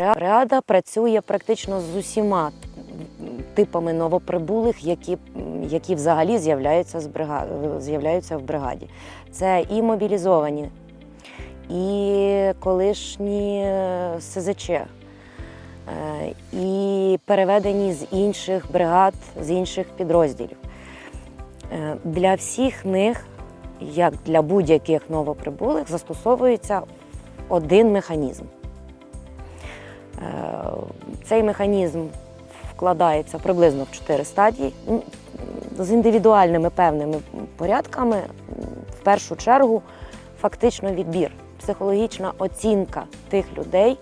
Бригада працює практично з усіма типами новоприбулих, які, які взагалі з'являються, з брига... з'являються в бригаді. Це і мобілізовані, і колишні СЗЧ, е, і переведені з інших бригад, з інших підрозділів. Е, Для всіх них, як для будь-яких новоприбулих, застосовується один механізм. Е, Цей механізм вкладається приблизно в чотири стадії з індивідуальними певними порядками. В першу чергу, фактично відбір, психологічна оцінка тих людей,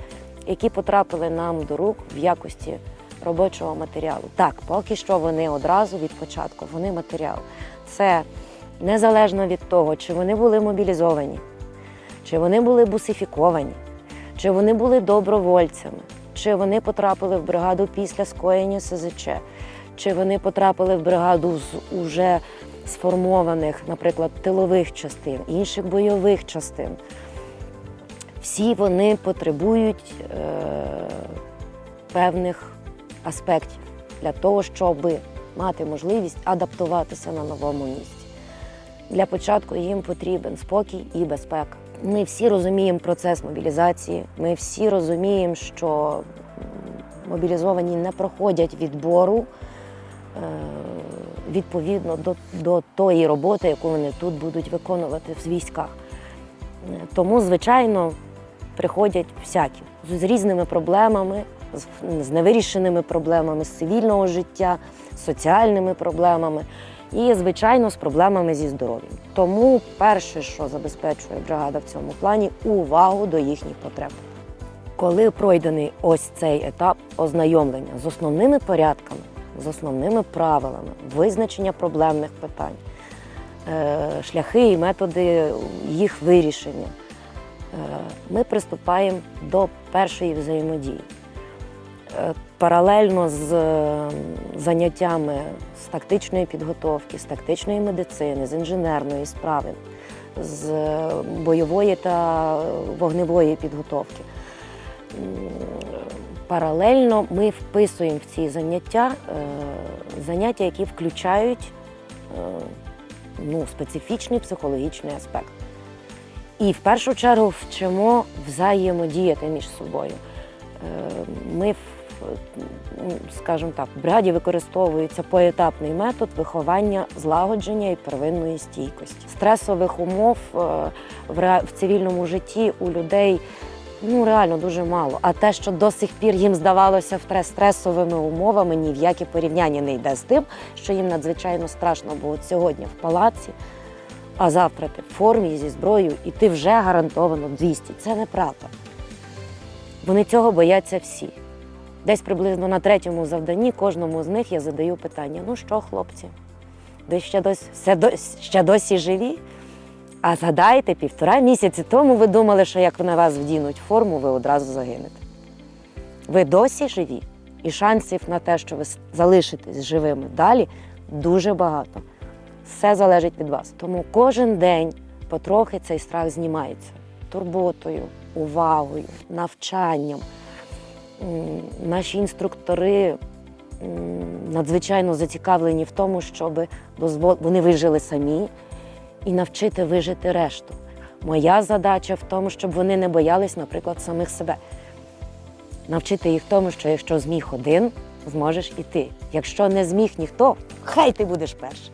які потрапили нам до рук в якості робочого матеріалу. Так, поки що вони одразу від початку, вони матеріал. Це незалежно від того, чи вони були мобілізовані, чи вони були бусифіковані, чи вони були добровольцями, чи вони потрапили в бригаду після скоєння СЗЧ, чи вони потрапили в бригаду з уже сформованих, наприклад, тилових частин, інших бойових частин. Всі вони потребують е, певних аспектів для того, щоб мати можливість адаптуватися на новому місці. Для початку їм потрібен спокій і безпека. Ми всі розуміємо процес мобілізації. Ми всі розуміємо, що мобілізовані не проходять відбору е, відповідно до, до тої роботи, яку вони тут будуть виконувати в військах. Е, Тому, звичайно, приходять всякі з різними проблемами, з, з невирішеними проблемами з цивільного життя, з соціальними проблемами і, звичайно, з проблемами зі здоров'ям. Тому перше, що забезпечує бригада в цьому плані, увагу до їхніх потреб. Коли пройдений ось цей етап ознайомлення з основними порядками, з основними правилами, визначення проблемних питань, е, шляхи і методи їх вирішення, е, ми приступаємо до першої взаємодії. Паралельно з е, заняттями з тактичної підготовки, з тактичної медицини, з інженерної справи, з е, бойової та вогневої підготовки. Паралельно ми вписуємо в ці заняття е, заняття, які включають ну, специфічний психологічний аспект. І в першу чергу вчимо взаємодіяти між собою. Ми, скажімо так, в бригаді використовується поетапний метод виховання злагодження і первинної стійкості. Стресових умов е, в цивільному житті у людей ну реально дуже мало. А те, що до сих пір їм здавалося стресовими умовами, ні в яке порівняння не йде з тим, що їм надзвичайно страшно, от сьогодні в палаці, а завтра ти в формі зі зброєю, і ти вже гарантовано 200. Це неправда. Вони цього бояться всі. Десь приблизно на третьому завданні кожному з них я задаю питання: ну що, хлопці, ви ще досі, все досі, ще досі живі? А згадайте, півтора місяці тому ви думали, що як на вас вдінуть форму, ви одразу загинете. Ви досі живі, і шансів на те, що ви залишитесь живими далі, дуже багато. Все залежить від вас. Тому кожен день потрохи цей страх знімається турботою, увагою, навчанням. Наші інструктори надзвичайно зацікавлені в тому, щоб вони вижили самі і навчити вижити решту. Моя задача в тому, щоб вони не боялись, наприклад, самих себе. Навчити їх тому, що якщо зміг один, зможеш і ти. Якщо не зміг ніхто, хай ти будеш перший.